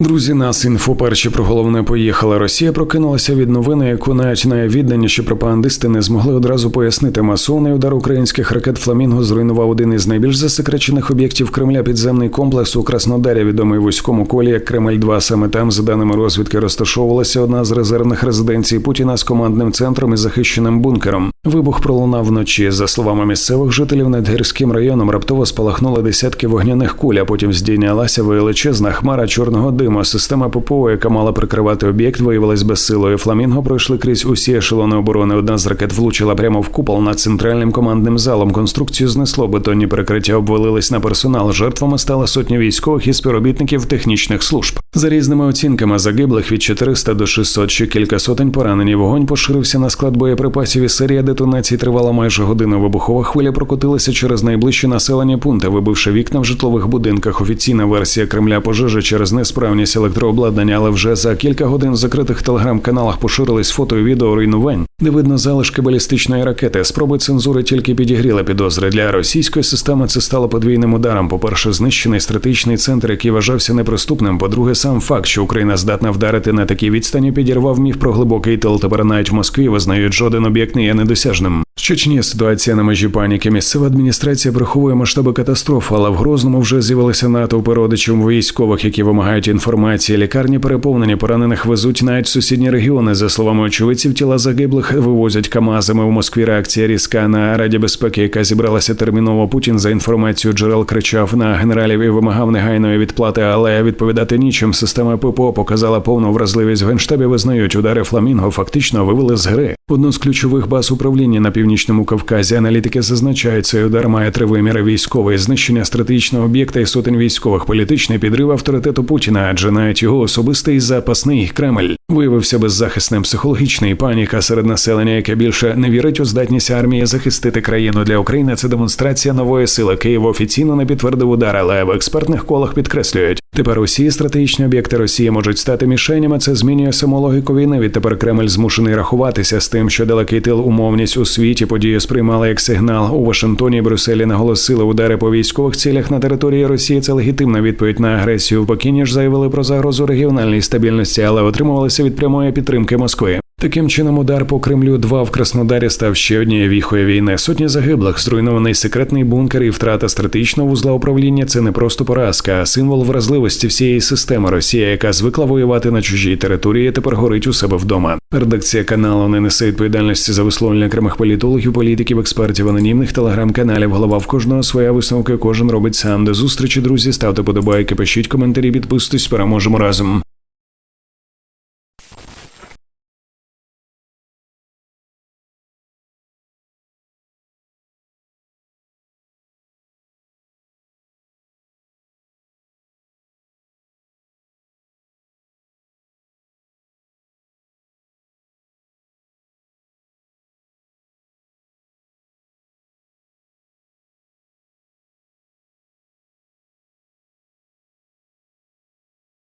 Друзі, нас інфо перші про головне поїхала. Росія прокинулася від новини, яку навіть найвідданіші пропагандисти не змогли одразу пояснити. Масовний удар українських ракет Фламінго зруйнував один із найбільш засекречених об'єктів Кремля підземний комплекс у Краснодарі, відомий вузькому колі як Кремль 2 Саме там, за даними розвідки, розташовувалася одна з резервних резиденцій Путіна з командним центром і захищеним бункером. Вибух пролунав вночі. За словами місцевих жителів, над гірським районом раптово спалахнули десятки вогняних куль, а потім здійнялася величезна хмара чорного диму. Система ППО, яка мала прикривати об'єкт, виявилась безсилою. Фламінго пройшли крізь усі ешелони оборони. Одна з ракет влучила прямо в купол над центральним командним залом. Конструкцію знесло, бетонні перекриття обвалились на персонал. Жертвами стали сотні військових і співробітників технічних служб. За різними оцінками загиблих від 400 до 600, ще кілька сотень поранені. Вогонь поширився на склад боєприпасів і серія детонацій тривала майже годину. Вибухова хвиля прокотилася через найближчі населені пункти, вибивши вікна в житлових будинках. Офіційна версія Кремля пожежі через несправність електрообладнання, але вже за кілька годин в закритих телеграм-каналах поширились фото і відео руйнувань, де видно залишки балістичної ракети. Спроби цензури тільки підігріли підозри для російської системи. Це стало подвійним ударом. По перше, знищений стратегічний центр, який вважався неприступним. По-друге, сам факт, що Україна здатна вдарити на такій відстані, підірвав міф про глибокий тил. Тепер навіть в Москві визнають жоден об'єкт не є недосяжним. Чечні ситуація на межі паніки. Місцева адміністрація приховує масштаби катастрофи, але в Грозному вже з'явилися натовпи родичів військових, які вимагають інформації. Лікарні переповнені, поранених везуть навіть в сусідні регіони. За словами очевидців, тіла загиблих вивозять камазами. У Москві реакція різка на Раді безпеки, яка зібралася терміново. Путін за інформацією джерел кричав на генералів і вимагав негайної відплати, але відповідати нічим. Система ППО показала повну вразливість в генштабі. Визнають удари Фламінго фактично вивели з гри. Одну з ключових баз управління на північному Кавказі аналітики зазначають, цей удар має три виміри: військове знищення стратегічного об'єкта і сотень військових, політичний підрив авторитету Путіна, адже навіть його особистий запасний Кремль виявився беззахисним психологічний паніка серед населення, яке більше не вірить у здатність армії захистити країну для України. Це демонстрація нової сили. Київ офіційно не підтвердив удар, але в експертних колах підкреслюють. Тепер усі стратегічні об'єкти Росії можуть стати мішенями. Це змінює саму логіку війни. Відтепер Кремль змушений рахуватися з тим, що далекий тил умовність у світі події сприймали як сигнал. У Вашингтоні Брюсселі наголосили удари по військових цілях на території Росії. Це легітимна відповідь на агресію. В Пекіні ж заявили про загрозу регіональній стабільності, але отримувалися від прямої підтримки Москви. Таким чином, удар по Кремлю 2 в Краснодарі став ще однією віхою війни. Сотні загиблих, зруйнований секретний бункер і втрата стратегічного вузла управління це не просто поразка, а символ вразливості всієї системи Росія, яка звикла воювати на чужій території, тепер горить у себе вдома. Редакція каналу не несе відповідальності за висловлення окремих політологів, політиків, експертів, анонімних телеграм-каналів. Голова в кожного своя висновка, кожен робить сам. До зустрічі, друзі. Ставте подобайки, пишіть коментарі, підписуйтесь, переможемо разом.